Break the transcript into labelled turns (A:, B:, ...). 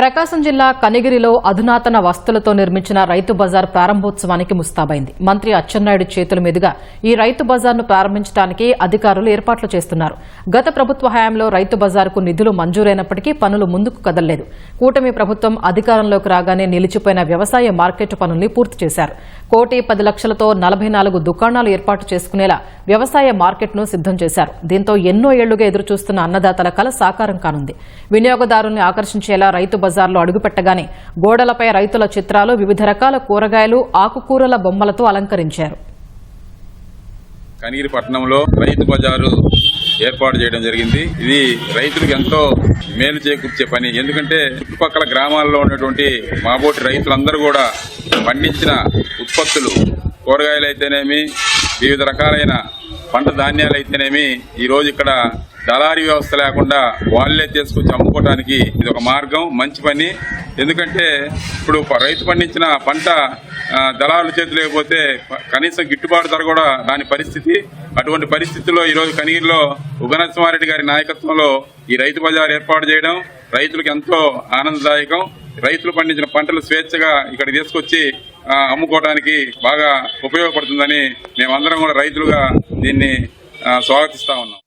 A: ప్రకాశం జిల్లా కనిగిరిలో అధునాతన వస్తులతో నిర్మించిన రైతు బజార్ ప్రారంభోత్సవానికి ముస్తాబైంది. మంత్రి అచ్చెన్నాయుడు చేతుల మీదుగా ఈ రైతు బజార్ను ప్రారంభించడానికి అధికారులు ఏర్పాట్లు చేస్తున్నారు. గత ప్రభుత్వ హయాంలో రైతు బజార్కు నిధులు మంజూరైనప్పటికీ పనులు ముందుకు కదలలేదు. కూటమి ప్రభుత్వం అధికారంలోకి రాగానే నిలిచిపోయిన వ్యవసాయ మార్కెట్ పనుల్ని పూర్తి చేశారు. కోటి పది లక్షలతో నలభై నాలుగు దుకాణాలు ఏర్పాటు చేసుకునేలా వ్యవసాయ మార్కెట్ను సిద్దం చేశారు. దీంతో ఎన్నో ఏళ్ళుగా ఎదురుచూస్తున్న అన్నదాతల కల సాకారం కానుంది. వినియోగదారుల్ని ఆకర్షించేలా రైతు బజార్లో అడుగుపెట్టగానే గోడలపై రైతుల చిత్రాలు వివిధ రకాల కూరగాయలు ఆకుకూరల బొమ్మలతో అలంకరించారు.
B: కనిగిరి పట్టణంలో రైతు బజారు ఏర్పాటు చేయడం జరిగింది. ఇది రైతులకు ఎంతో మేలు చేకూర్చే పని. ఎందుకంటే చుట్టుపక్కల గ్రామాల్లో ఉన్నటువంటి మాబోటి రైతులందరూ కూడా పండించిన ఉత్పత్తులు కూరగాయలు అయితేనేమి వివిధ రకాలైన పంట ధాన్యాలు అయితేనేమి ఈరోజు ఇక్కడ దళారీ వ్యవస్థ లేకుండా వాళ్ళే తీసుకొచ్చి అమ్ముకోవడానికి ఇది ఒక మార్గం మంచి పని. ఎందుకంటే ఇప్పుడు రైతు పండించిన పంట దళారుల చేతి లేకపోతే కనీసం గిట్టుబాటు ధర కూడా రాని పరిస్థితి. అటువంటి పరిస్థితుల్లో ఈరోజు కనీరులో ఉగనరసింహారెడ్డి గారి నాయకత్వంలో ఈ రైతు బజార్ ఏర్పాటు చేయడం రైతులకు ఎంతో ఆనందదాయకం. రైతులు పండించిన పంటలు స్వేచ్ఛగా ఇక్కడ తీసుకొచ్చి అమ్ముకోవడానికి బాగా ఉపయోగపడుతుందని మేమందరం కూడా రైతులుగా దీన్ని ఆ, స్వాగతిస్తా ఉన్నాం.